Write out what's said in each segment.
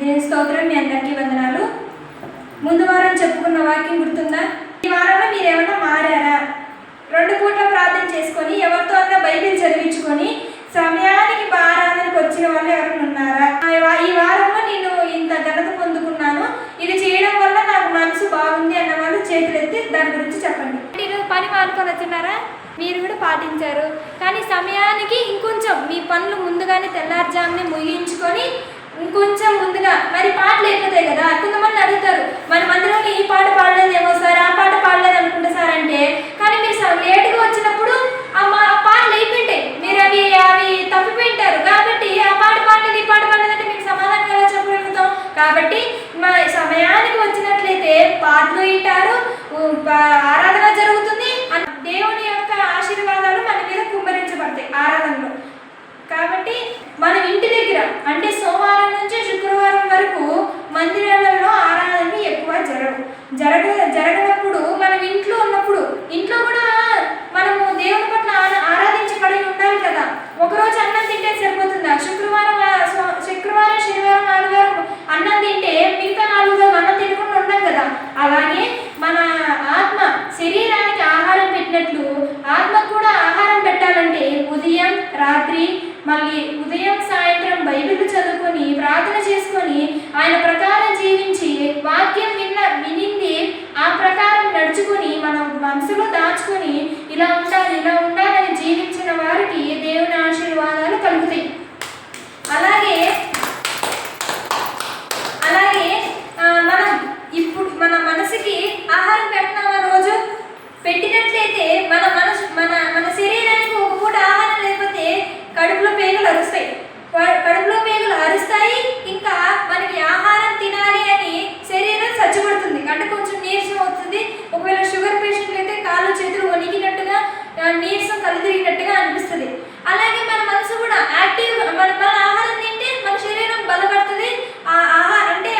దేని స్తోత్రం మీ అందరికీ వందనాలు. ముందు వారం చెప్పుకున్న వాక్యం గుర్తుందా? ఈ వారంలో మీరు ఏమైనా మారారా? రెండు పూట ప్రార్థన చేసుకొని ఎవరితో అన్నా బైబిల్ చదివించుకొని సమయానికి ఆరాధనకు వచ్చిన వాళ్ళు ఎవరైనా ఉన్నారా? ఈ వారంలో నేను ఇంత ఘనత పొందుకున్నాను. ఇది చేయడం వల్ల నాకు మనసు బాగుంది అన్న వాళ్ళు చేతులెత్తి దాని గురించి చెప్పండి. మీరు పని మానుకొని వచ్చినారా మీరు కూడా పాటించారు. కానీ సమయానికి ఇంకొంచెం మీ పనులు ముందుగానే తెల్లారుజామునే ముగించుకొని ఇంకొంచెం ముందుగా మరి పాటలు అయిపోతాయి కదా కొంతమంది అడుగుతారు. మన మందిరంలో ఈ పాట పాడలేదేమో సార్ ఆ పాట పాడలేదు అనుకుంటా సార్ అంటే కానీ మీరు సార్ లేటుగా వచ్చినప్పుడు ఆ పాటలు అయిపోయింటాయి మీరు అవి అవి తప్పిపోయింటారు. కాబట్టి ఆ పాట పాడలేదు ఈ పాట పాడలేదంటే మీకు సమాధానం ఎలా చెప్పగలుగుతాం? కాబట్టి మా సమయానికి వచ్చినట్లయితే పాటలు వింటారు ఆరాధన జరుగుతుంది. దేవుని యొక్క ఆశీర్వాదాలు మన మీద కుమ్మరించబడతాయి ఆరాధనలో. కాబట్టి మనం ఇంటి దగ్గర అంటే సోమవారం నుంచి శుక్రవారం వరకు మందిరాలలో ఆరాధనలు ఎక్కువ జరగవు జరగ జరగనప్పుడు మనం ఇంట్లో ఉన్నప్పుడు ఇంట్లో కూడా మనము దేవుని పట్ల ఆరా- ఆరాధించబడి ఉండాలి కదా. ఒకరోజు అన్నం తింటే సరిపోతుందా? శుక్రవారం శుక్రవారం శనివారం ఆదివారం అన్నం తింటే మిగతా నాలుగు రోజులు అన్నం తినకుండా ఉండం కదా. అలాగే మన ఆత్మ శరీరానికి ఆహారం పెట్టినట్లు ఆత్మకు కూడా ఆహారం పెట్టాలంటే ఉదయం రాత్రి మళ్ళీ ఉదయం సాయంత్రం బైబిల్ చదువుకొని ప్రార్థన చేసుకొని ఆయన ప్రకారం జీవించి వాక్యం విన్న వినింది ఆ ప్రకారం నడుచుకొని మనం మనసులో దాచుకొని ఇలా ఉండాలి ఇలా వారికి దేవుని ఆశీర్వాదాలు కలుగుతాయి? అలాగే అలాగే మనం ఇప్పుడు మన మనసుకి ఆహారం పెడుతున్నామా రోజు. పెట్టినట్లయితే మన మనసు మన మన శరీరానికి ఒక పూట ఆహారం లేకపోతే కడుపులో పేగులు అరుస్తాయి. కడుపులో పేగులు అరుస్తాయి ఇంకా మనకి ఆహారం తినాలి అని శరీరం సజ్జపడుతుంది. అంటే కొంచెం నీరసం అవుతుంది. ఒకవేళ షుగర్ పేషెంట్లు అయితే కాళ్ళు చేతులు వణికినట్టుగా నీరసం కళ్ళు అనిపిస్తుంది. అలాగే మన మనసు కూడా యాక్టివ్ మన మన ఆహారం తింటే మన శరీరం బలపడుతుంది. ఆ ఆహారం అంటే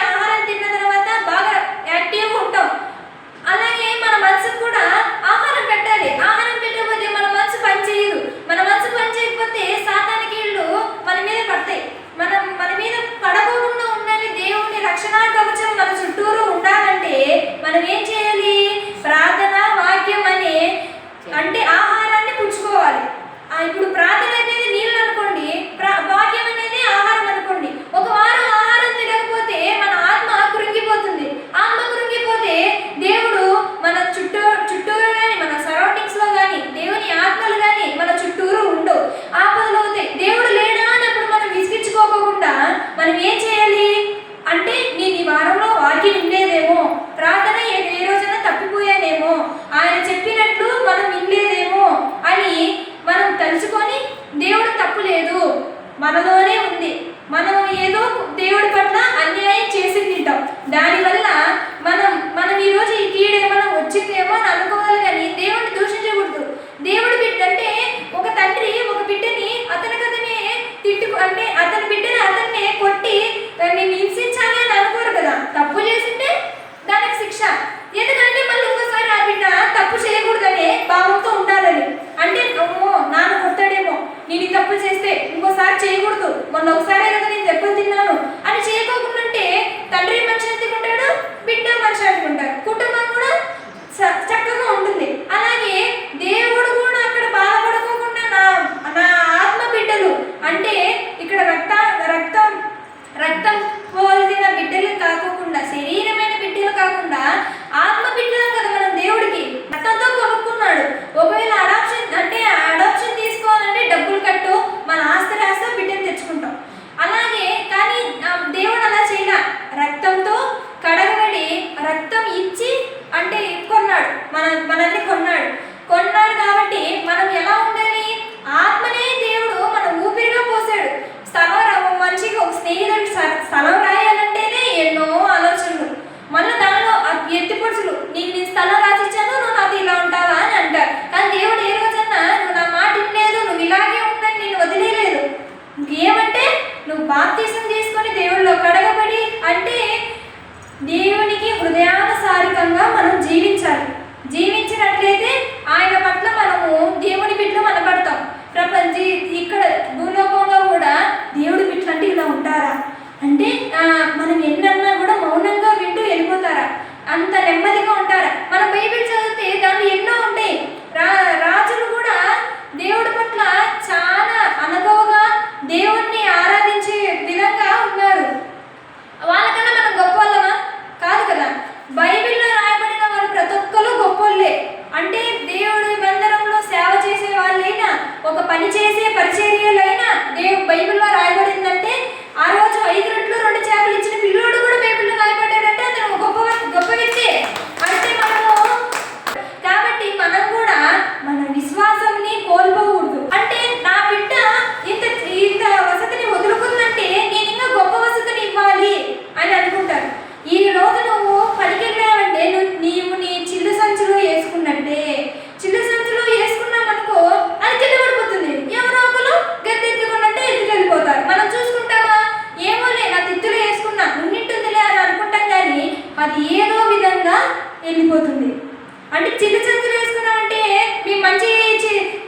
అంటే చిల్లు చెంచులు వేసుకున్నామంటే మీ మంచి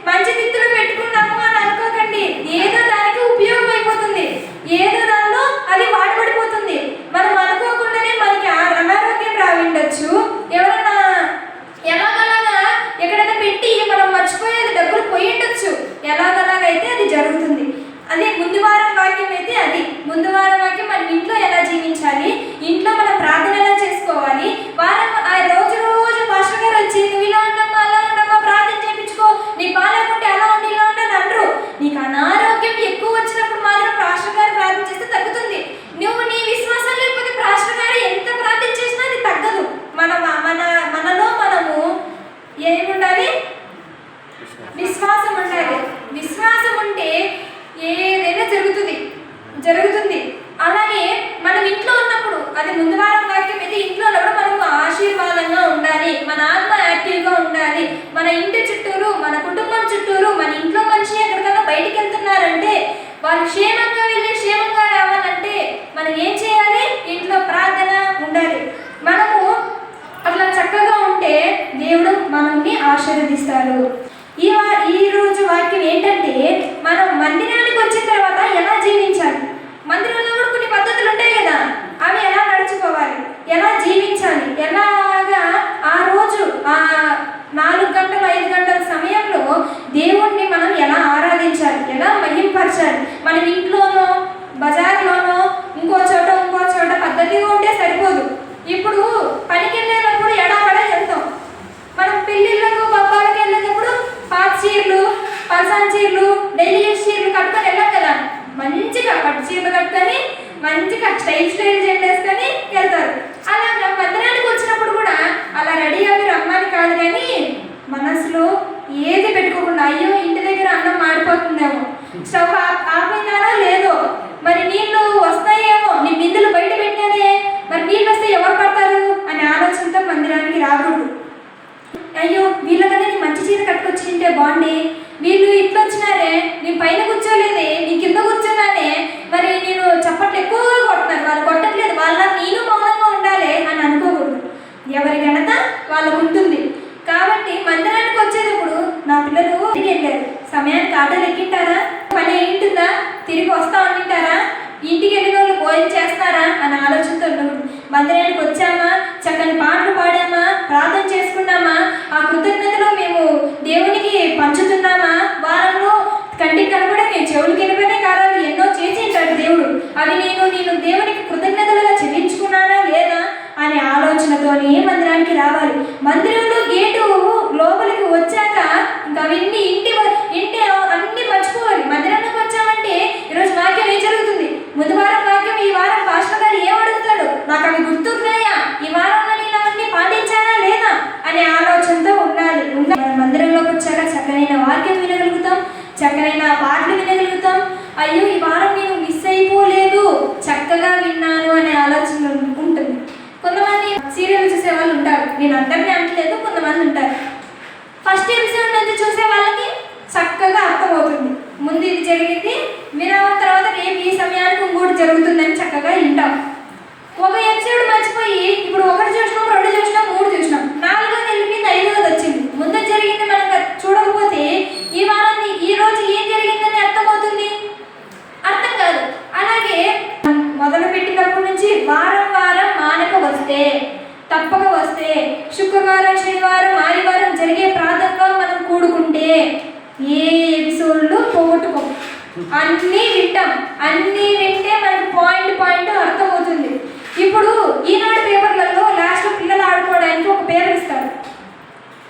మంచి తిత్తులు పెట్టుకున్నాము అని అనుకోకండి. ఏదో దానికి ఉపయోగం అయిపోతుంది ఏదో దానిలో అది వాడబడిపోతుంది. మనం అనుకోకుండానే మనకి ఆ- అనారోగ్యం రావిండొచ్చు. ఎవరన్నా ఎలాగలాగా ఎక్కడైనా పెట్టి మనం మర్చిపోయేది డబ్బులు పోయి ఉండొచ్చు ఎలాగలాగైతే అది జరుగుతుంది. అదే ముందు వారం వాక్యం అయితే అది. ముందు వారం వాక్యం మనం ఇంట్లో ఎలా జీవించాలి? ఇంట్లో మనం ప్రార్థన ఎలా చేసుకోవాలి? వారం వచ్చి నువ్వు ఇలా ఉండమ్మా అలా ఉండమ్మా ప్రార్థన చేయించుకో. నీ బాగాలేకుంటే అలా ఉండి ఇలా ఉండని అనరు. నీకు అనారోగ్యం ఎక్కువ వచ్చినప్పుడు మాత్రం పాస్టర్ గారు ప్రార్థన చేస్తే తగ్గుతుంది. నువ్వు నీ విశ్వాసం లేకపోతే పాస్టర్ గారు ఎంత ప్రార్థన చేసినా అది తగ్గదు మన మన మనలో మనము ఏముండాలి విశ్వాసం ఉండాలి విశ్వాసం ఉంటే ఏదైనా జరుగుతుంది జరుగుతుంది అలాగే మనం ఇంట్లో ఉన్నప్పుడు అది ముందు వారం వాక్యం అయితే ఇంట్లో ఉన్నప్పుడు మనము ఆశీర్వాదంగా ఉండాలి మన ఆత్మ యాక్టివ్గా ఉండాలి మన ఇంటి చుట్టూరు మన కుటుంబం చుట్టూరు మన ఇంట్లో మనిషి ఎక్కడికైనా బయటికి వెళ్తున్నారంటే వాళ్ళు క్షేమంగా వెళ్ళి క్షేమంగా రావాలంటే మనం ఏం చేయాలి? ఇంట్లో ప్రార్థన ఉండాలి. మనము అట్లా చక్కగా ఉంటే దేవుడు మనల్ని ఆశీర్వదిస్తాడు. ఈ వా ఈ రోజు వాక్యం ఏంటంటే మనం మందిరానికి వచ్చిన తర్వాత ఎలా జీవించాలి? మందిరంలో కూడా కొన్ని పద్ధతులు ఉంటాయి కదా. అవి ఎలా నడుచుకోవాలి? ఎలా జీవించాలి? ఎలాగా ఆ రోజు ఆ నాలుగు గంటలు ఐదు గంటల సమయంలో దేవుణ్ణి మనం ఎలా ఆరాధించాలి ఎలా మహింపరచాలి మనం ఇంట్లోనో బజార్లోనో ఇంకో చోట ఇంకో చోట పద్ధతిగా ఉంటే సరిపోదు ఇప్పుడు పనికి వెళ్ళేటప్పుడు ఎడాపడా వెళ్తాం మనం పెళ్ళిళ్ళకు పబ్బాలకు వెళ్ళేటప్పుడు పాత చీరలు పల్సాన్ చీరలు డైలీ యూస్ చీరలు కట్టుకొని వెళ్ళాం కదా మంచిగా పట్టు చీరలు కట్టుకొని మంచిగా స్టైల్ స్టైల్ చెండేసుకొని వెళ్తారు అలాగా మందిరానికి వచ్చినప్పుడు కూడా అలా రెడీ అవి రమ్మని కాదు కానీ మనసులో ఏది పెట్టుకోకుండా అయ్యో ఇంటి దగ్గర అన్నం మాడిపోతుందేమో స్టవ్ ఆప్- ఆపేనానో లేదో మరి నీళ్ళు వస్తాయేమో నీ బిందులు బయట పెట్టానే మరి నీళ్ళు వస్తే ఎవరు పడతారు అనే ఆలోచనతో మందిరానికి రాకూడదు అయ్యో వీళ్ళకన్నా నీ మంచి చీర కట్టుకొచ్చి బాగుండి వీళ్ళు ఇట్లా వచ్చినారే నేను పైన కూర్చోలేదే నీ కింద కూర్చున్నానే మరి నేను చప్పట్లు ఎక్కువగా కొడుతున్నాను వాళ్ళు కొట్టట్లేదు వాళ్ళ నేను మౌనంగా ఉండాలి అని అనుకోకూడదు. ఎవరి ఘనత వాళ్ళకు ఉంటుంది. కాబట్టి మందిరానికి వచ్చేటప్పుడు నా పిల్లలు వెళ్ళారు. సమయానికి ఆటలు ఎక్కింటారా? పని ఏంటుందా తిరిగి వస్తా ఉండింటారా? ఇంటికి వెళ్ళిన వాళ్ళు భోజనం చేస్తారా? అనే ఆలోచనతో ఉండకూడదు. మందిరానికి వచ్చామా? చక్కని పాటలు పాడామా? ప్రార్థన చేసుకున్నామా? ఆ కృతజ్ఞ మేము దేవునికి పంచుతున్నామా వారంలో కంటికి కనబడే నేను చెవులకి వినపడే కాలాలు ఎన్నో చేసి ఉంటాడు అది అవి నేను నేను దేవునికి కృతజ్ఞతలుగా చెల్లించుకున్నానా లేదా అనే ఆలోచనతోనే మందిరానికి రావాలి. మందిరంలో గేటు లోపలికి వచ్చాక ఇంకా అవన్నీ ఇంటి ఇంటి అన్ని మర్చిపోవాలి మందిరానికి వచ్చామంటే ఈరోజు వాక్యం ఏం జరుగుతుంది ముందు వారం వాక్యం ఈ వారం పాస్టర్ గారు ఏం అడుగుతాడు నాకు అవి గుర్తున్నాయా ఈ వారంలో నేను అవన్నీ పాటించానా లేదా అనే ఆలోచనతో ఉండాలి ఉండాలి. మన మందిరంలోకి వచ్చాక చక్కనైన వాక్యం వినగలుగుతాం చక్కనైన పాటలు వినగలుగుతాం అయ్యో ఈ వారం నేను మిస్ అయిపోలేదు చక్కగా విన్నాను అనే ఆలోచన ఉంటుంది కొంతమంది సీరియల్ చూసే వాళ్ళు ఉంటారు నేను అందరినీ అనట్లేదు కొంతమంది ఉంటారు ఫస్ట్ ఎపిసోడ్ నుంచి చూసే వాళ్ళకి చక్కగా అర్థమవుతుంది ముందు ఇది జరిగింది వినవ తర్వాత రేపు ఈ సమయానికి ఇంకోటి జరుగుతుందని చక్కగా వింటాం ఒక ఎపిసోడ్ మర్చిపోయి ఇప్పుడు ఒకటి చూసినాం రెండు చూసినాం మూడు చూసినాం నాలుగోది వెళ్ళిపోయింది ఐదోది వచ్చింది ముందు జరిగింది మనం చూడకపోతే ఈ వారాన్ని ఈ రోజు ఏం జరిగిందని అర్థమవుతుంది అర్థం కాదు అలాగే మొదలు పెట్టినప్పటి నుంచి వారం వారం మానక వస్తే తప్పక వస్తే శుక్రవారం శనివారం ఆదివారం జరిగే ప్రాంతంలో మనం కూడుకుంటే ఏ ఎపిసోడ్లు పోగొట్టుకోం అన్నీ వింటాం అన్నీ వింటే మనకి పాయింట్ పాయింట్ అర్థమవుతుంది ఇప్పుడు ఈనాడు పేపర్లలో లాస్ట్లో పిల్లలు ఆడుకోవడానికి ఒక పేపర్ ఇస్తారు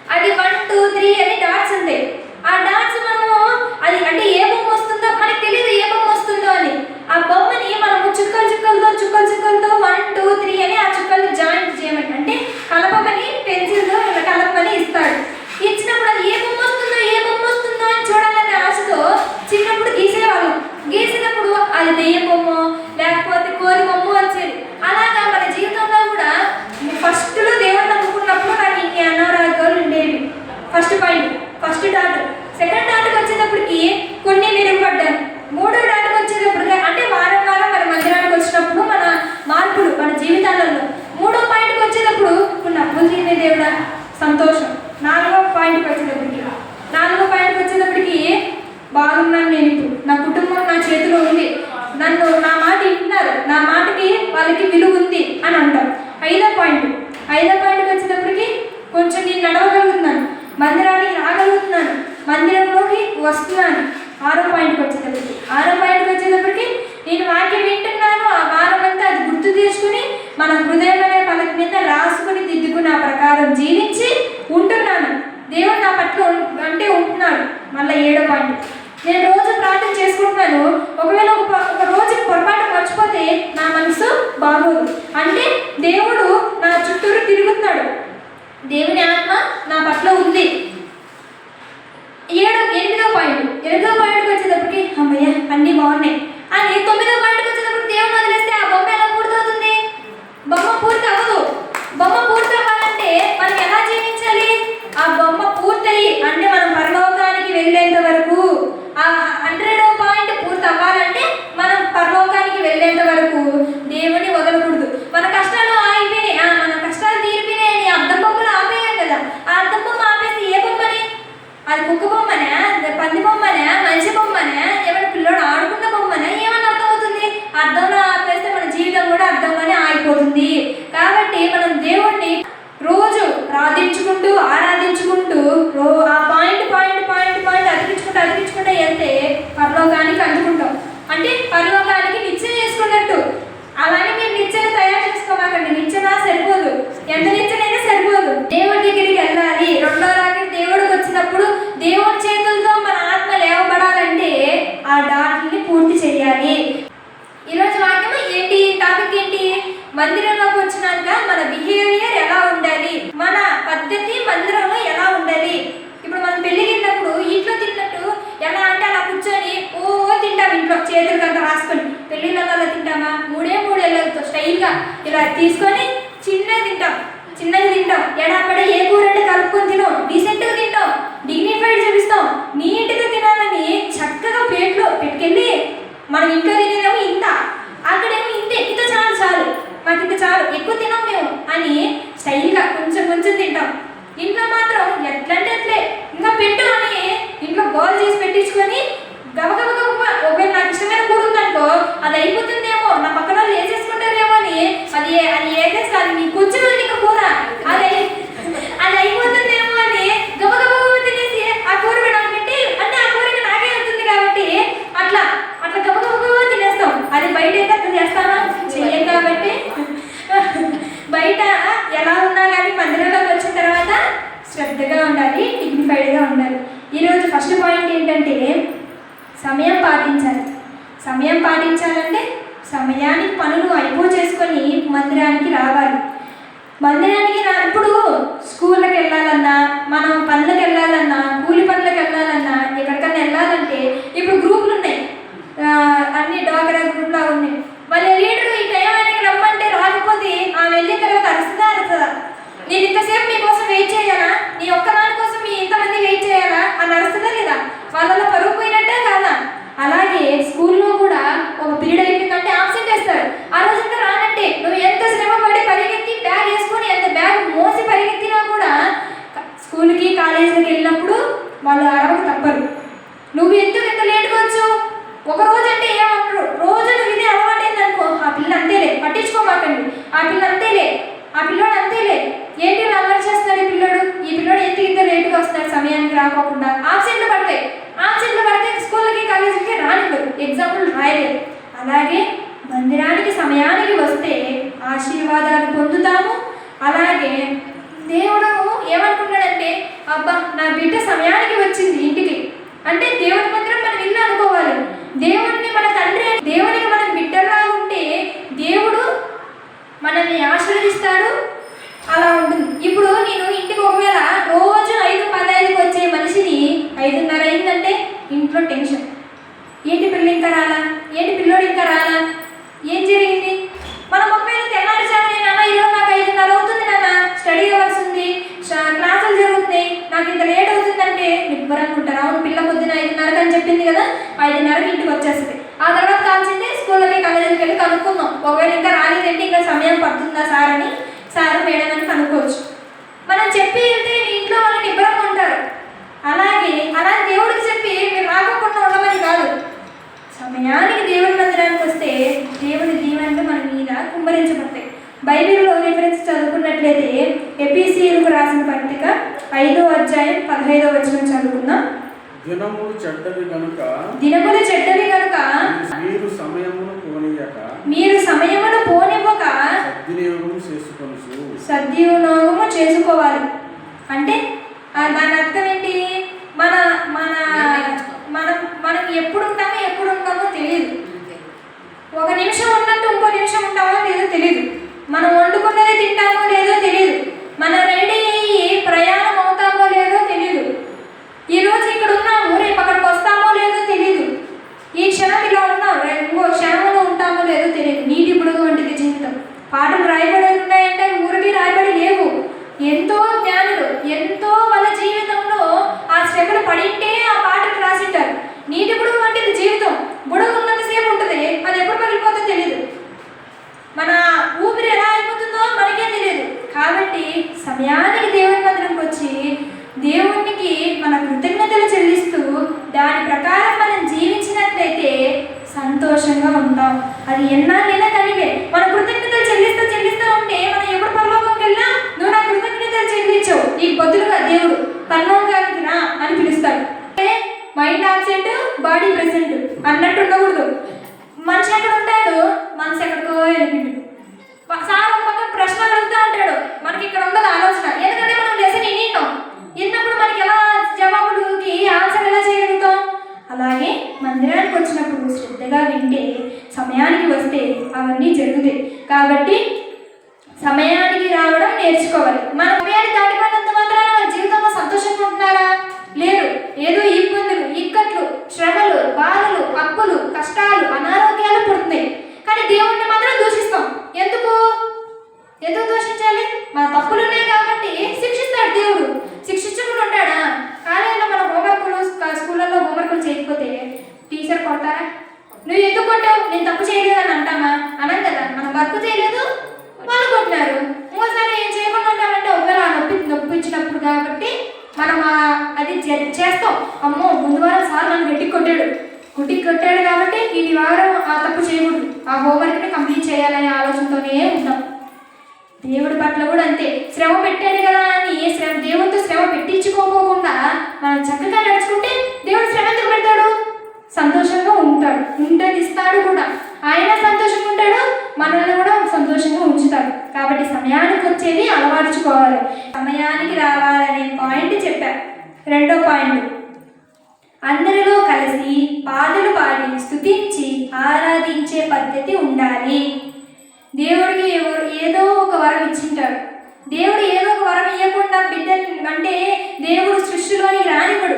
అది వన్ టూ త్రీ అని డాట్స్ ఉంటాయి ఆ డాట్స్ మనము అది అంటే ఏ బొమ్మ వస్తుందో మనకి తెలియదు ఏ బొమ్మ వస్తుందో అని ఆ బొమ్మని మనము చుక్కలు చుక్కలతో చుక్కలు చుక్కలతో వన్ టూ త్రీ అని ఆ చుక్కలు జాయింట్ చేయమని అంటే కలపమని పెన్సిల్తో ఇలా కలపమని ఇస్తాడు ఇచ్చినప్పుడు అది ఏ బొమ్మ వస్తుందో ఏ బొమ్మ వస్తుందో అని చూడాలనే ఆశతో చిన్నప్పుడు గీసేవాళ్ళం గీసినప్పుడు అది దెయ్యం బొమ్మ లేకపోతే కోరి బొమ్మ సంతోషం నాలుగో పాయింట్కి వచ్చేటప్పటికి నాలుగో పాయింట్కి వచ్చేటప్పటికి బాగున్నాను నేను ఇప్పుడు నా కుటుంబం నా చేతిలో ఉంది నన్ను నా మాట వింటున్నారు నా మాటకి వాళ్ళకి విలువ ఉంది అని అంటాం ఐదో పాయింట్ ఐదో పాయింట్కి వచ్చేటప్పటికి కొంచెం నేను నడవగలుగుతున్నాను మందిరానికి రాగలుగుతున్నాను మందిరంలోకి వస్తున్నాను ఆరో పాయింట్కి వచ్చేటప్పటికి. ఆరో పాయింట్కి వచ్చేటప్పటికి నేను వాక్యం వింటున్నాను ఆ వారం అంతా అది గుర్తు తీసుకుని మన హృదయం అనే పలక మీద రాసుకుని దిద్దుకుని ఆ ప్రకారం జీవించి ఉంటున్నాను. దేవుడు నా పట్ల అంటే ఉంటున్నాడు. మళ్ళీ ఏడో పాయింట్. నేను రోజు ప్రార్థన చేసుకుంటున్నాను. ఒకవేళ ఒక ఒక రోజు పొరపాటు మర్చిపోతే నా మనసు బాగోదు. అంటే దేవుడు నా చుట్టూరు తిరుగుతున్నాడు. దేవుని ఆత్మ నా పట్ల ఉంది. ఏడు ఎనిమిదో పాయింట్. ఎనిమిదో పాయింట్కి వచ్చేటప్పటికి అమ్మయ్య అన్నీ బాగున్నాయి. అని తొమ్మిదో పాయింట్కి వచ్చేటప్పుడు దేవుని వదిలేస్తే ఆ బొమ్మ ఎలా పూర్తవుతుంది? బొమ్మ పూర్తి అవ్వదు బొమ్మ పూర్తి అవ్వాలంటే మనం ఎలా జీవించాలి? ఆ బొమ్మ పూర్తయి అంటే మనం పరలోకానికి వెళ్ళేంత వరకు ఆ హండ్రెడ్ పాయింట్ పూర్తి అవ్వాలంటే మనం పరలోకానికి వెళ్ళేంత వరకు దేవుని వదలకూడదు మన కష్టాలు ఆగిపోయినాయి ఆ, మన కష్టాలు తీరిపోయినాయి అని అర్థం బొమ్మలు ఆపేయాం కదా ఆ అర్థం బొమ్మ ఆపేసి ఏ బొమ్మని అది కుక్క బొమ్మనే పంది బొమ్మనే మనిషి బొమ్మనే ఏమైనా పిల్లోడు ఆడుకున్న బొమ్మనే ఏమన్నా అర్థమవుతుంది అర్థంలో ఆపేస్తే మన జీవితం కూడా అర్థంలోనే ఆగిపోతుంది కాబట్టి మనం దేవుణ్ణి రోజు ప్రార్థించుకుంటూ ఆరాధించుకుంటూ రో ఆ పాయింట్ పాయింట్ పాయింట్ పాయింట్ అతికించుకుంటూ అతికించుకుంటూ వెళ్తే పరలోకానికి అందుకుంటాం అంటే పరలోకానికి నిత్యం చేసుకున్నట్టు అలానే మీరు నిచ్చెన తయారు చేసుకోమాకండి నిచ్చెన సరిపోదు ఎంత నిచ్చెనైనా సరిపోదు దేవుడి దగ్గరికి వెళ్ళాలి రెండో రాకి దేవుడికి వచ్చినప్పుడు దేవుడి చేతులతో మన ఆత్మ లేవబడాలంటే ఆ డాట్ని పూర్తి చేయాలి. ఈరోజు వాక్యం ఏంటి? టాపిక్ ఏంటి? మందిరంలోకి వచ్చినాక మన బిహేవియర్ ఎలా ఉండాలి? మన పద్ధతి మందిరంలో ఎలా ఉండాలి? ఇప్పుడు మనం పెళ్ళికి వెళ్ళినప్పుడు ఇంట్లో తిన్నట్టు ఎలా అంటే అలా కూర్చొని ఓ తింటాం ఇంట్లో చేతులు అంతా రాసుకొని. పెళ్ళిళ్ళలో అలా తింటామా? మూడే మూడు స్టైల్గా ఇలా తీసుకొని చిన్నగా తింటాం. చిన్నగా తింటాం. ఎడాపడ ఏ కూర అంటే కలుపుకొని తినాం? డీసెంట్గా తింటాం. డిగ్నిఫైడ్ చూపిస్తాం. నీట్గా తినాలని ప్లేట్లో పెట్టుకెళ్ళి మనం ఇంట్లో తినేదేమో ఇంత. అక్కడేమో ఇంతే ఇంత చాలు చాలు. మాకు ఇంత చాలు ఎక్కువ తినాం మేము అని స్టైల్గా కొంచెం కొంచెం తింటాం. ఇంట్లో మాత్రం ఎట్లంటే అట్లే. ఇంకా పెట్టు అని ఇంట్లో గోల్ చేసి పెట్టించుకొని గబగబ గబగబ ఒకవేళ నాకు ఇష్టమైన కూర ఉందనుకో అది అయిపోతుందేమో నా పక్కన వాళ్ళు వేసేసుకుంటారేమో అని అది ఏ- అది వేసేస్తే అది నీకు కొంచెం ఉంది ఇంకా కూర అది అయి- అది అయిపోతుందేమో అని గబగబ తినేసి ఆ కూర నాకు పెట్టి అంటే ఆ కూర ఇంకా నాకే వెళ్తుంది కాబట్టి అట్లా అట్లా గబగబ తినేస్తాం అది బయట అయితే అట్లా చేస్తామా చెయ్యం కాబట్టి బయట ఎలా ఉన్నా కానీ మందిరంలోకి వచ్చిన తర్వాత శ్రద్ధగా ఉండాలి డిగ్నిఫైడ్గా ఉండాలి ఈరోజు ఫస్ట్ పాయింట్ ఏంటంటే సమయం పాటించాలి సమయం పాటించాలంటే సమయానికి పనులు అయిపో చేసుకొని మందిరానికి రావాలి మందిరానికి రా ఇప్పుడు స్కూళ్ళకి వెళ్ళాలన్నా మనం పనులకు వెళ్ళాలన్నా కూలి పనులకు వెళ్ళాలన్నా ఎక్కడికన్నా వెళ్ళాలంటే ఇప్పుడు గ్రూపులు ఉన్నాయి ఆ, అన్ని డాగరా గ్రూప్లా ఉన్నాయి వాళ్ళ లీడర్ ఈ టైం ఆయనకి రమ్మంటే రాకపోతే ఆమె వెళ్ళిన తర్వాత అరుస్తుందా అరుస్తుందా నేను ఇంతసేపు మీకోసం వెయిట్ చేయాలా నీ ఒక్క దాని కోసం మీ ఇంతమంది వెయిట్ చేయాలా అని అరుస్తుందా లేదా వాళ్ళలో పరుగు పోయినట్టే కాదా అలాగే స్కూల్లో కూడా ఒక పీరియడ్ అయిపోయిందంటే ఆబ్సెంట్ వేస్తారు ఆ రోజంతా రానంటే నువ్వు ఎంత శ్రమ పడి పరిగెత్తి బ్యాగ్ వేసుకొని ఎంత బ్యాగ్ మోసి పరిగెత్తినా కూడా స్కూల్కి కాలేజీకి వెళ్ళినప్పుడు వాళ్ళు అరవక తప్పరు నువ్వు ఎందుకు ఎంత లేట్గా వచ్చు ఒక రోజు అంటే ఏమంటారు రోజు నువ్వు ఇదే అలవాటైంది అనుకో ఆ పిల్ల అంతేలే పట్టించుకోమాకండి ఆ పిల్ల అంతేలే ఆ పిల్లోడు అంతేలే ఏంటి ఇలా అల్లరి చేస్తున్నాడు ఈ పిల్లోడు ఈ పిల్లోడు ఎందుకు ఇంత లేటుగా వస్తున్నాడు సమయానికి రాకోకుండా ఆబ్సెంట్లు పడతాయి ఆబ్సెంట్లు పడితే స్కూల్కి కాలేజీకి ఎగ్జాంపుల్ రాయలేదు. అలాగే మందిరానికి సమయానికి వస్తే ఆశీర్వాదాలు పొందుతాము. అలాగే దేవుడు ఏమనుకున్నాడంటే అబ్బా నా బిడ్డ సమయానికి వచ్చింది ఇంటికి. అంటే దేవుని మందిరం మనం ఇల్లు అనుకోవాలి. దేవుడిని మన తండ్రి దేవునికి మనం బిడ్డలా ఉంటే దేవుడు మనల్ని ఆశీర్వదిస్తాడు. అలా ఉంటుంది. ఇప్పుడు నేను ఇంటికి ఒకవేళ రోజు ఐదు పదహైదుకి వచ్చే మనిషిని ఐదున్నర అయిందంటే ఇంట్లో టెన్షన్. ఏంటి పిల్ల ఇంకా రాలా? ఏంటి పిల్లోడు ఇంకా రాలా? ఏం జరిగింది? మనం ఒకవేళ తెల్లారుజామున నాన్న ఈరోజు నాకు ఐదున్నర అవుతుంది నాన్న. స్టడీ అవర్స్ ఉంది. క్లాసులు జరుగుతున్నాయి. నాకు ఇంత లేట్ అవుతుందంటే నిబ్బరంగా ఉంటారు అవును పిల్ల పొద్దున ఐదున్నరకు అని చెప్పింది కదా? ఐదున్నరకి ఇంటికి వచ్చేస్తుంది. ఆ తర్వాత కాల్సింది స్కూల్లోకి కాలేజీకి వెళ్ళి కనుక్కుందాం. ఒకవేళ ఇంకా రాలేదంటే ఇంకా సమయం పడుతుందా సార్ అని? సార్ మేడం అని కనుక్కోవచ్చు. మనం చెప్పి వెళ్తే అలాగే అలా దేవుడికి చెప్పి మీరు రాకుండా ఉండమని కాదు. సమయానికి దేవుడి మందిరానికి వస్తే దేవుని దీవెనలు మన మీద కుమ్మరించబడతాయి. బైబిల్లో రిఫరెన్స్ చదువుకున్నట్లయితే ఎపిసిలకు రాసిన పత్రిక ఐదో అధ్యాయం పదహైదో వచనం చదువుకుందాం. దినములు చెడ్డవి కనుక దినములు చెడ్డవి కనుక మీరు సమయమును పోనియక మీరు సమయమును పోనివ్వక సద్వినియోగము చేసుకోవచ్చు సద్వినియోగము చేసుకోవాలి. అంటే దాని అర్థం ఏంటి? మన మన మనం మనం ఎప్పుడు ఉంటామో ఎప్పుడు ఉంటామో తెలియదు ఒక నిమిషం ఉన్నట్టు ఇంకో నిమిషం ఉంటామో లేదో తెలియదు మనం వండుకున్నది తింటామో లేదో తెలియదు మనం రెడీ అయ్యి ప్రయాణం అవుతామో లేదో తెలియదు ఈ రోజు ఇక్కడ ఉన్నాము రేపు అక్కడికి వస్తామో లేదో తెలియదు ఈ క్షణం ఇలా ఉన్నాం రేపు ఇంకో క్షణంలో ఉంటామో లేదో తెలియదు నీటి బుడుగు వంటిది జీవితం పాటలు రాయబడి ఉన్నాయంటే ఊరికి రాయబడి లేవు ఎంతో జ్ఞానులు ఎంతో వాళ్ళ జీవితంలో ఆ శ్రమలు పడింటే ఆ పాటలు రాసింటారు నీటి బుడుగు వంటిది జీవితం బుడుగు ఉన్నంతసేపు ఉంటుంది అది ఎప్పుడు పగిలిపోతుందో తెలియదు మన ఊపిరి ఎలా అయిపోతుందో మనకే తెలియదు కాబట్టి సమయానికి దేవుని మందిరంకి వచ్చి దేవునికి మన కృతజ్ఞతలు చెల్లిస్తూ దాని ప్రకారం మనం జీవించినట్లయితే సంతోషంగా ఉంటాం అది ఎన్నాళ్ళైనా కలిగే మన కృతజ్ఞతలు చెల్లిస్తూ చెల్లిస్తూ ఉంటే మనం ఎప్పుడు పరలోకంకి వెళ్ళినా నువ్వు నా కృతజ్ఞతలు చెల్లించవు. నీకు బదులుగా దేవుడు పరలోకానికి రా అని పిలుస్తాడు. అంటే మైండ్ ఆబ్సెంట్ బాడీ ప్రెసెంట్ అన్నట్టు ఉండకూడదు. మనిషి ఎక్కడ ఉంటాడు? మనసు ఎక్కడికో వెళ్ళిపోయింది. సార్ ఒక పక్కన ప్రశ్నలు అడుగుతూ ఉంటాడు. మనకి ఇక్కడ ఉండదు ఆలోచన. ఎందుకంటే మనం లెసన్ వినింటాం విన్నప్పుడు మనకి ఎలా జవాబులకి ఆన్సర్ ఎలా చేయగలుగుతాం? అలాగే మందిరానికి వచ్చినప్పుడు శ్రద్ధగా వింటే సమయానికి వస్తే అవన్నీ జరుగుతాయి. కాబట్టి సమయానికి రావడం నేర్చుకోవాలి. మన సమయాన్ని దాటిపోయినంత మాత్రాన మన జీవితంలో సంతోషంగా ఉంటున్నారా? లేరు ఏదో ఇబ్బందులు ఇక్కట్లు శ్రమలు బాధలు అప్పులు కష్టాలు అనారోగ్యాలు పుడుతున్నాయి. కానీ దేవుడు టీచర్ కొడతారా? నువ్వు ఎందుకు కొట్టావు? నేను తప్పు చేయలేదు అని అంటామా? అనం కదా. మనం వర్క్ చేయలేదు? వాళ్ళు కొట్టినారు. ఇంకోసారి ఏం చేయకుండా ఉంటామంటే ఒకవేళ ఆ నొప్పి నొప్పించినప్పుడు కాబట్టి మనం అది చేస్తాం. అమ్మో ముందు వారం సార్ నన్ను గట్టికి కొట్టాడు. గుడ్డికి కొట్టాడు కాబట్టి ఈ వారం ఆ తప్పు చేయకూడదు. ఆ హోంవర్క్ని కంప్లీట్ చేయాలనే ఆలోచనతోనే ఉంటాం దేవుడి పట్ల కూడా అంతే. శ్రమ పెట్టాడు కదా అని శ్రమ దేవుడితో శ్రమ పెట్టించుకోకుండా మనం చక్కగా నడుచుకుంటే దేవుడు శ్రమ ఎందుకు పెడతాడు? సంతోషంగా ఉంటాడు. ఉంటుంది ఇస్తాడు కూడా. ఆయన సంతోషంగా ఉంటాడు మనల్ని కూడా సంతోషంగా ఉంచుతాడు. కాబట్టి సమయానికి వచ్చేది అలవర్చుకోవాలి. సమయానికి రావాలనే పాయింట్ చెప్పారు రెండో పాయింట్ అందరిలో కలిసి పాటలు పాడి స్తుతించి ఆరాధించే పద్ధతి ఉండాలి. దేవుడికి ఎవరు ఏదో ఒక వరం ఇచ్చింటాడు. దేవుడు ఏదో ఒక వరం ఇవ్వకుండా బిడ్డ అంటే దేవుడు సృష్టిలోని రానివ్వడు.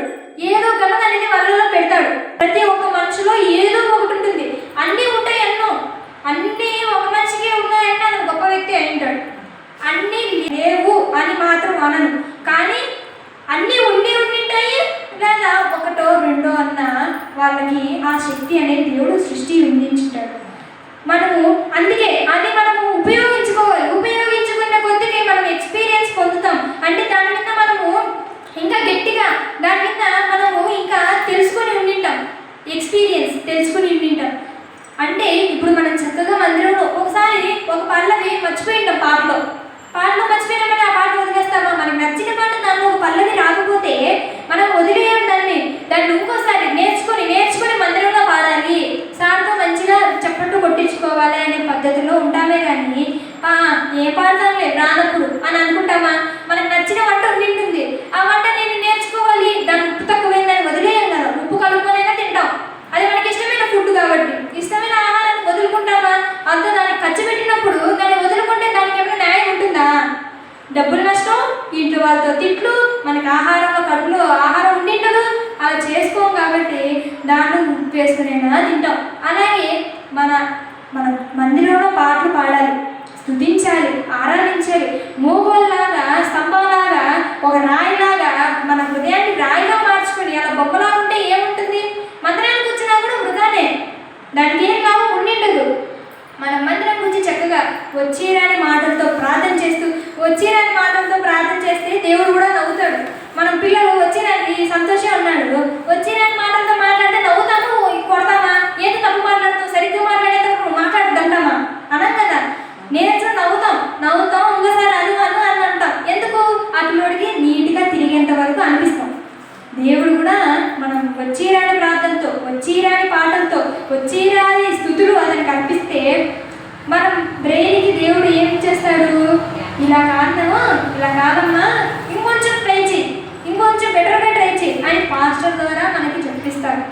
ఏదో గలత అనేది వాళ్ళలో పెడతాడు. ప్రతి ఒక్క మనిషిలో ఏదో ఒకటి ఉంటుంది. అన్నీ ఉంటాయి ఎన్నో. అన్నీ ఒక మనిషికే ఉన్నాయంటే అతను గొప్ప వ్యక్తి అయి ఉంటాడు. అన్నీ లేవు అని మాత్రం అనను. కానీ అన్నీ ఉండి ఉండింటాయి. లేదా ఒకటో రెండో అన్న వాళ్ళకి ఆ శక్తి అనేది దేవుడు సృష్టి ఉండించుంటాడు. మనము అందుకే అది మనము ఉపయోగించుకోవాలి ఉపయోగించుకున్న కొద్దికి మనం ఎక్స్పీరియన్స్ పొందుతాం అంటే దాని మీద మనము ఇంకా గట్టిగా దాని మీద మనము ఇంకా తెలుసుకొని ఉండింటాం ఎక్స్పీరియన్స్ తెలుసుకొని ఉండింటాం అంటే ఇప్పుడు మనం చక్కగా మందిరంలో ఒకసారి ఒక పల్లవి మర్చిపోయింటాం పాటలో పాటలో మర్చిపోయినామని ఆ పాట వదిలేస్తామా మనకి నచ్చిన పాట దానిలో ఒక పల్లవి రాకపోతే మనం వదిలేయం దాన్ని దాన్ని ఇంకోసారి నేర్చుకొని నేర్చుకొని మందిరంలో పాడాలి సార్తో మంచిగా చప్పట్లు కొట్టించుకోవాలి అనే పద్ధతిలో ఉంటామే కానీ "ఆ, ఏ పాడతాంలే రానప్పుడు అని అనుకుంటామా మనకు నచ్చిన వంట ఉండింటుంది ఆ వంట నేను నేర్చుకోవాలి దాని ఉప్పు తక్కువైందని వదిలేయం కదా ఉప్పు కలుపుకొనైనా తింటాం అది మనకి ఇష్టమైన ఫుడ్ కాబట్టి ఇష్టమైన ఆహారాన్ని వదులుకుంటామా అంత దానికి ఖర్చు పెట్టినప్పుడు దాన్ని వదులుకుంటే దానికి ఏమైనా న్యాయం ఉంటుందా డబ్బులు నష్టం ఇంట్లో వాళ్ళతో తిట్లు మనకి ఆహారంలో కడుపులో ఆహారం ఉండిండదు అలా చేసుకోం కాబట్టి దాంట్లో ఉప్పు తింటాం. అలాగే మన మన మందిరంలో పాటలు పాడాలి స్థుతించాలి ఆరాధించాలి. మూగోల్లాగా స్తంభంలాగా ఒక రాయిలాగా మన హృదయాన్ని రాయిగా మార్చుకొని అలా బొమ్మలా ఉంటే ఏముంటుంది? మందిరానికి వచ్చినా కూడా వృధానే. దానికి ఏం లాభం? ఉండిండదు మన మందిరం గురించి చక్కగా వచ్చిరాని మాటలతో ప్రార్థన చేస్తూ వచ్చిరని మాటలతో ప్రార్థన చేస్తే దేవుడు కూడా నవ్వుతాడు. మనం పిల్లలు వచ్చిరని సంతోషం అన్నాడు వచ్చిరని మాటలతో మాట్లాడితే నవ్వుతాము కొడతామా ఏది తప్పు మాట్లాడుతూ సరిగ్గా మాట్లాడేటప్పుడు మాట్లాడదంటామా అనం కదా. నేను నవ్వుతాం. నవ్వుతాం ఇంకోసారి అను అను అని అంటాం. ఎందుకు? ఆ పిల్లోడికి నీట్గా తిరిగేంత వరకు అనిపిస్తాం. దేవుడు కూడా మనం వచ్చిరాని ప్రార్థనతో వచ్చిరాని పాటలతో వచ్చిరాని స్థుతులు అతనికి అనిపిస్తే మనం బ్రెయిన్కి దేవుడు ఏం చేస్తాడు? ఇలా కాదు ఇలా కాదమ్మా. ఇంకొంచెం ట్రై చేయి ఇంకొంచెం బెటర్గా ట్రై చేయి అని పాస్టర్ ద్వారా మనకి చెప్పిస్తారు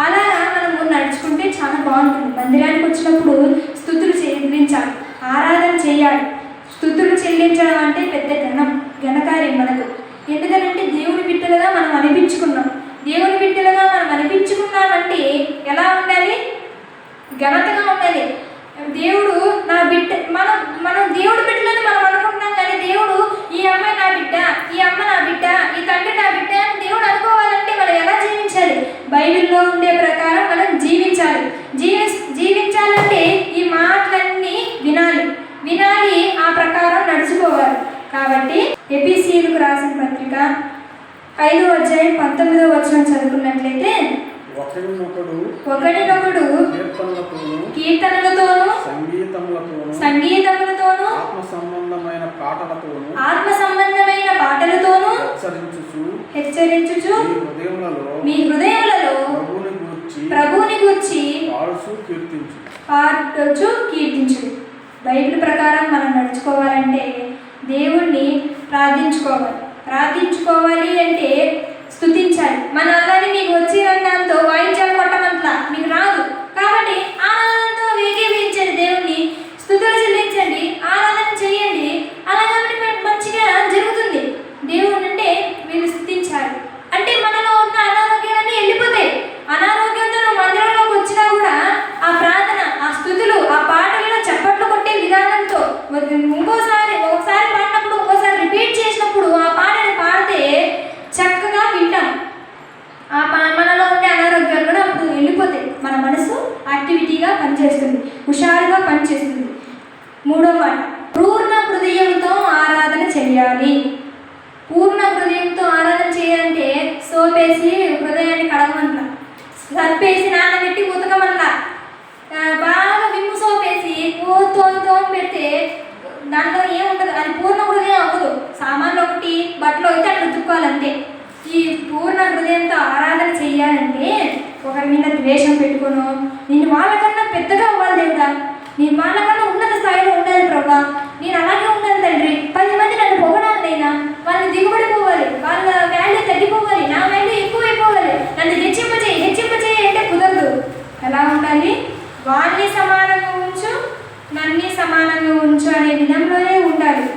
అలా మనం నడుచుకుంటే చాలా బాగుంటుంది. మందిరానికి వచ్చినప్పుడు స్థుతులు చెల్లించాలి. ఆరాధన చేయాలి. స్థుతులు చెల్లించడం అంటే పెద్ద ఘనం ఘనకార్యం మనకు. ఎందుకంటే దేవుని బిడ్డలుగా మనం అనిపించుకున్నాం. దేవుని బిడ్డలుగా మనం అనిపించుకున్నామంటే ఎలా ఉండాలి? ఘనతగా ఉండాలి. దేవుడు నా బిడ్డ మనం మనం దేవుడు బిడ్డ మనం అనుకుంటున్నాం కానీ దేవుడు ఈ అమ్మాయి నా బిడ్డ ఈ అమ్మ నా బిడ్డ ఈ తండ్రి నా బిడ్డ అని దేవుడు అనుకోవాలంటే మనం ఎలా జీవించాలి బైబిల్లో ఉండే ప్రకారం మనం జీవించాలి. జీవి జీవించాలంటే ఈ మాటలన్నీ వినాలి. వినాలి ఆ ప్రకారం నడుచుకోవాలి. కాబట్టి ఎపిసిలకు రాసిన పత్రిక ఐదో అధ్యాయం పంతొమ్మిదో వచనం చదువుకున్నట్లయితే ఒకరినొకడు కీర్తనలతోనూ కీర్తనలతోనూ సంగీతములతోనూ సంగీతములతోనూ ఆత్మ సంబంధమైన పాటలతోనూ ఆత్మ సంబంధమైన పాటలతోనూ హెచ్చరించుచు హెచ్చరించుచు మీ హృదయములలో మీ హృదయములలో ప్రభువుని గూర్చి ప్రభువుని గూర్చి పాడుచు కీర్తించు. పాడుచు కీర్తించు. బైబిల్ ప్రకారం మనం నడుచుకోవాలంటే దేవుణ్ణి ప్రార్థించుకోవాలి. ప్రార్థించుకోవాలి అంటే స్తుతించాలి. మన అలానే మీకు వచ్చిన దాంతో వాయిద్యాలు కొట్టమంట్లా మీకు రాదు కాబట్టి ఆనందంతో వేగీవించండి దేవుణ్ణి స్థుతులు చెల్లించండి ఆరాధన చేయండి అలా కాబట్టి మనకు మంచిగా జరుగుతుంది దేవుడు అంటే వీళ్ళు స్థుతించాలి అంటే మనలో ఉన్న అనారోగ్యాలన్నీ వెళ్ళిపోతాయి అనారోగ్యంతో నువ్వు మందిరంలోకి వచ్చినా కూడా ఆ ప్రార్థన ఆ స్థుతులు ఆ పాటలలో చప్పట్లు కొట్టే విధానంతో ఇంకోసారి ఒకసారి పాడినప్పుడు ఇంకోసారి రిపీట్ చేసినప్పుడు ఆ పాటని పాడితే చక్కగా వింటాం ఆ ప- మనలో ఉండే అనారోగ్యాలు కూడా అప్పుడు వెళ్ళిపోతాయి మన మనసు యాక్టివిటీగా పనిచేస్తుంది హుషారుగా పనిచేస్తుంది మూడో మాట పూర్ణ హృదయంతో ఆరాధన చేయాలి పూర్ణ హృదయంతో ఆరాధన చేయాలంటే సోపేసి హృదయాన్ని కడగమంట సర్పేసి నానబెట్టి ఉతకమంట బాగా విమ్ము సోపేసి తోమి తోమి పెడితే దాంట్లో ఏముండదు అది పూర్ణ హృదయం అవ్వదు. సామాన్లు ఒకటి బట్టలు అయితే అట్లా ఉతుక్కోవాలంతే ఈ పూర్ణ హృదయంతో ఆరాధన చేయాలంటే ఒకరి మీద ద్వేషం పెట్టుకోను. నేను వాళ్ళకన్నా పెద్దగా అవ్వాలి దేవుడా. నేను వాళ్ళకన్నా ఉన్నత స్థాయిలో ఉండాలి ప్రభా. నేను అలాగే ఉండాలి తండ్రి. పది మంది నన్ను పొగడాలైనా వాళ్ళు వాళ్ళ వాల్యూ తగ్గిపోవాలి. నా వాల్యూ ఎక్కువైపోవాలి. నన్ను హెచ్చింపచేయి హెచ్చింపచేయి అంటే కుదరదు. ఎలా ఉండాలి? వాళ్ళని సమానంగా ఉంచు నన్ని సమానంగా ఉంచు అనే విధంలోనే ఉండాలి.